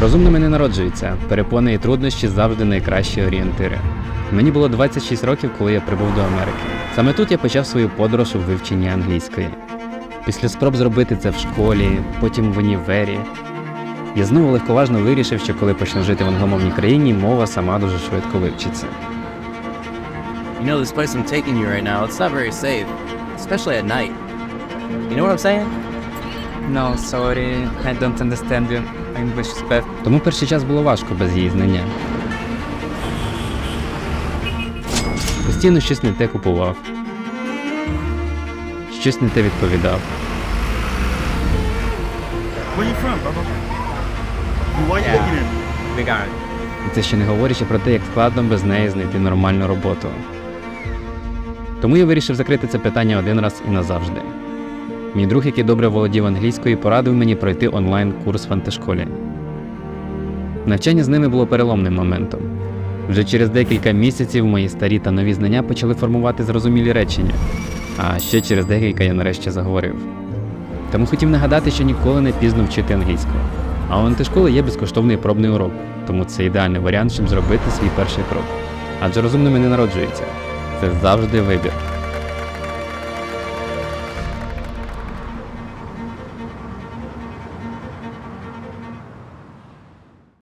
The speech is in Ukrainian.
Розумними не народжуються. Перепони і труднощі завжди найкращі орієнтири. Мені було 26 років, коли я прибув до Америки. Саме тут я почав свою подорож у вивченні англійської. Після спроб зробити це в школі, потім в універі. Я знову легковажно вирішив, що коли почну жити в англомовній країні, мова сама дуже швидко вивчиться. You know, this place I'm taking you right now, it's not very safe, especially at night. You know what I'm saying? No, sorry, I don't understand you. English is bad. Тому перший час було важко без її знання. Постійно щось не те купував, щось не те відповідав. Where you from, brother? Why you Yeah. looking at me? Big Iron. І це ще не говорячи про те, як складно без неї знайти нормальну роботу. Тому я вирішив закрити це питання один раз і назавжди. Мій друг, який добре володів англійською, порадив мені пройти онлайн-курс в антишколі. Навчання з ними було переломним моментом. Вже через декілька місяців мої старі та нові знання почали формувати зрозумілі речення, а ще через декілька я нарешті заговорив. Тому хотів нагадати, що ніколи не пізно вчити англійську. А у антишколи є безкоштовний пробний урок, тому це ідеальний варіант, щоб зробити свій перший крок. Адже розумними не народжуються. Це завжди вибір.